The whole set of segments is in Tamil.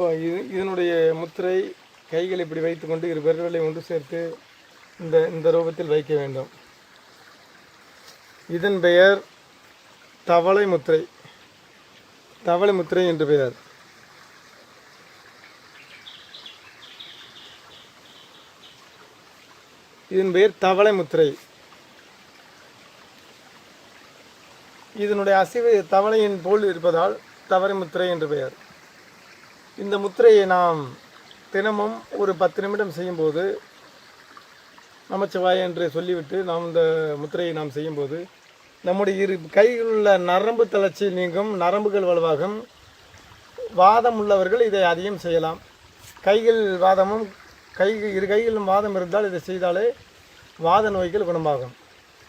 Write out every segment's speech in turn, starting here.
இப்போ இது இதனுடைய முத்திரை கைகள் இப்படி வைத்துக்கொண்டு இரு விரல்களை ஒன்று சேர்த்து இந்த இந்த ரூபத்தில் வைக்க வேண்டும். இதன் பெயர் தவளை முத்திரை. தவளை முத்திரை என்று பெயர். இதன் பெயர் தவளை முத்திரை. இதனுடைய அசைவு தவளையின் போல் இருப்பதால் தவளை முத்திரை என்று பெயர். இந்த முத்திரையை நாம் தினமும் ஒரு பத்து நிமிடம் செய்யும்போது நமச்சிவாய என்று சொல்லிவிட்டு நாம் இந்த முத்திரையை நாம் செய்யும்போது நம்முடைய இரு கையில் உள்ள நரம்பு தளர்ச்சி நீங்கும் நரம்புகள் வலுவாகும். வாதம் உள்ளவர்கள் இதை அதிகம் செய்யலாம். கைகள் வாதமும் கை இரு கைகளிலும் வாதம் இருந்தால் இதை செய்தாலே வாத நோய்கள் குணமாகும்.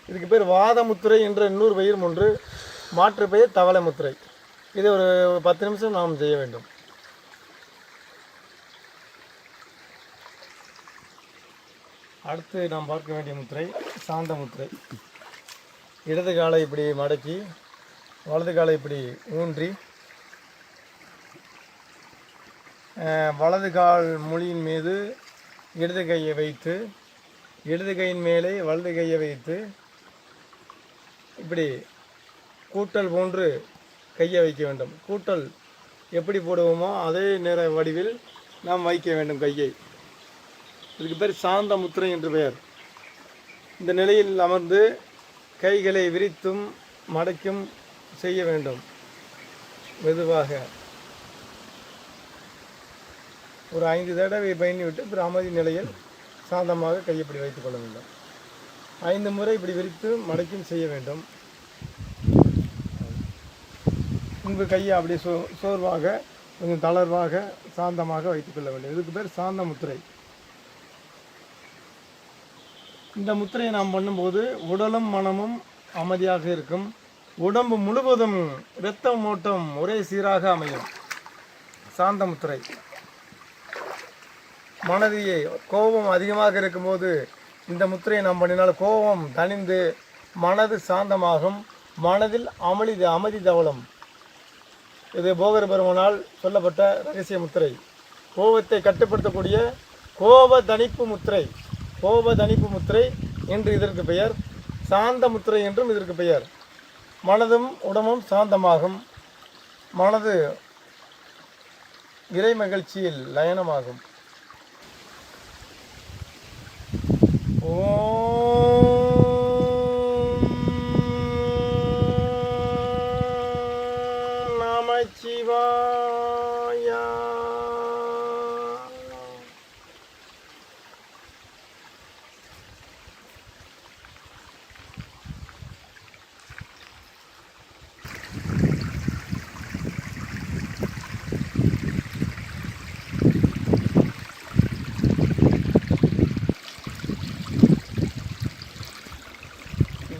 இதுக்கு பேர் வாத முத்திரை என்ற இன்னொரு பெயரும் ஒன்று மாற்று பெயர் தவளை முத்திரை. இதை ஒரு பத்து நிமிஷம் நாம் செய்ய வேண்டும். அடுத்து நாம் பார்க்க வேண்டிய முத்திரை சாந்த முத்திரை. இடது காலை இப்படி மடக்கி வலது காலை இப்படி ஊன்றி வலது கால் மொழியின் மீது இடது கையை வைத்து இடது கையின் மேலே வலது கையை வைத்து இப்படி கூட்டல் போன்று கையை வைக்க வேண்டும். கூட்டல் எப்படி போடுவோமோ அதே நேர வடிவில் நாம் வைக்க வேண்டும் கையை. இதுக்கு பேர் சாந்த முத்திரை என்று பெயர். இந்த நிலையில் அமர்ந்து கைகளை விரித்தும் மடக்கும் செய்ய வேண்டும். மெதுவாக. ஒரு ஐந்து தடவை பயணிவிட்டு பிற அமைதி நிலையில் சாந்தமாக கையப்படி வைத்துக் கொள்ள வேண்டும். ஐந்து முறை இப்படி விரித்து மடக்கும் செய்ய வேண்டும். முன்பு கையை அப்படியே சோ சோர்வாக கொஞ்சம் தளர்வாக சாந்தமாக வைத்துக்கொள்ள வேண்டும். இதுக்கு பேர் சாந்த முத்திரை. இந்த முத்திரையை நாம் பண்ணும்போது உடலும் மனமும் அமைதியாக இருக்கும். உடம்பு முழுவதும் இரத்த ஓட்டம் ஒரே சீராக அமையும். சாந்த முத்திரை. மனதியை கோபம் அதிகமாக இருக்கும்போது இந்த முத்திரையை நாம் பண்ணினால் கோபம் தணிந்து மனது சாந்தமாகும். மனதில் அமளி அமைதி தவளும் இது போகர் பெருமனால் சொல்லப்பட்ட ரகசிய முத்திரை. கோபத்தை கட்டுப்படுத்தக்கூடிய கோப தணிப்பு முத்திரை. கோப தணிப்பு முத்திரை என்று இதற்கு பெயர் சாந்த முத்திரை என்றும் இதற்கு பெயர். மனதும் உடம்பும் சாந்தமாகும். மனது இறை மகிழ்ச்சியில் லயனமாகும். ஓம் நமச்சிவா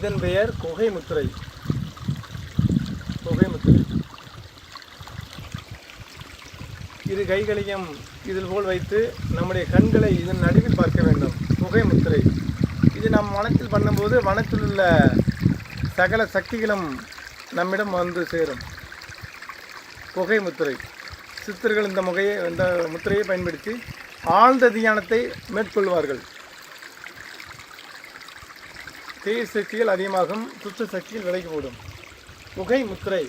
இதன் பெயர் குகை முத்திரை. குகை முத்திரை. இரு கைகளையும் இதில் போல் வைத்து நம்முடைய கண்களை இதன் நடுவில் பார்க்க வேண்டும். குகை முத்திரை. இது நம் வனத்தில் பண்ணும்போது வனத்தில் உள்ள சகல சக்திகளும் நம்மிடம் வந்து சேரும். குகை முத்திரை. சித்தர்கள் இந்த முகையை இந்த முத்திரையை பயன்படுத்தி ஆழ்ந்த தியானத்தை மேற்கொள்வார்கள். தீய சக்திகள் அதிகமாகும் சுத்த சக்திகள் விலகி போடும் புகை முத்திரை.